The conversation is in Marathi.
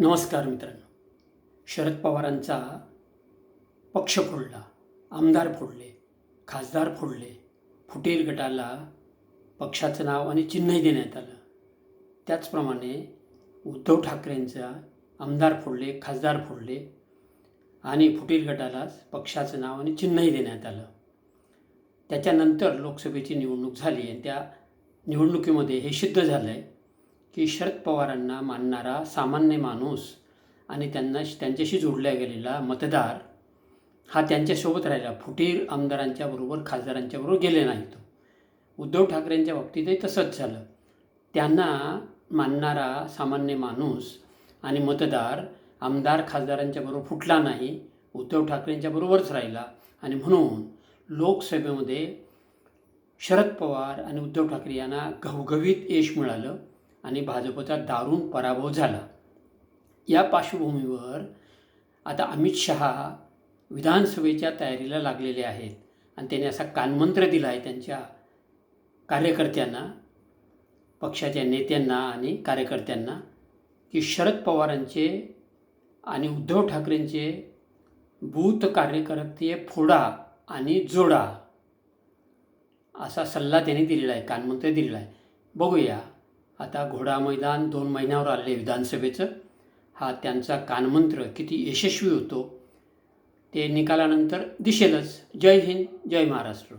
नमस्कार मित्रांनो. शरद पवारांचा पक्ष फोडला आमदार फोडले खासदार फोडले फुटीर गटाला पक्षाचं नाव आणि चिन्हही देण्यात आलं. त्याचप्रमाणे उद्धव ठाकरेंचा आमदार फोडले खासदार फोडले आणि फुटीर गटालाच पक्षाचं नाव आणि चिन्हही देण्यात आलं. त्याच्यानंतर लोकसभेची निवडणूक झाली आणि त्या निवडणुकीमध्ये हे सिद्ध झालं आहे की शरद पवारांना मानणारा सामान्य माणूस आणि त्यांना त्यांच्याशी जोडल्या गेलेला मतदार हा त्यांच्यासोबत राहिला. फुटीर आमदारांच्या बरोबर खासदारांच्या बरोबर गेले नाहीत उद्धव ठाकरेंच्या बाबतीतही तसंच झालं. त्यांना मानणारा सामान्य माणूस आणि मतदार आमदार खासदारांच्या बरोबर फुटला नाही उद्धव ठाकरेंच्या बरोबरच राहिला आणि म्हणून लोकसभेमध्ये शरद पवार आणि उद्धव ठाकरे यांना घवघवीत यश मिळालं. आणि भाजपचा दारुण पराभव झाला. या पार्श्वभूमीवर आता अमित शहा विधानसभेच्या तयारीला लागलेले आहेत आणि त्यांनी असा कानमंत्र दिला आहे त्यांच्या कार्यकर्त्यांना पक्षाच्या नेत्यांना आणि कार्यकर्त्यांना की शरद पवारांचे आणि उद्धव ठाकरेंचे बूथ कार्यकर्ते फोडा आणि जोडा असा सल्ला त्यांनी दिलेला आहे कानमंत्र दिलेला आहे. बघूया. आता घोडा मैदान दोन महिन्यावर आले विधानसभेचं. हा त्यांचा कानमंत्र किती यशस्वी होतो ते निकालानंतर दिसेलच. जय हिंद जय महाराष्ट्र.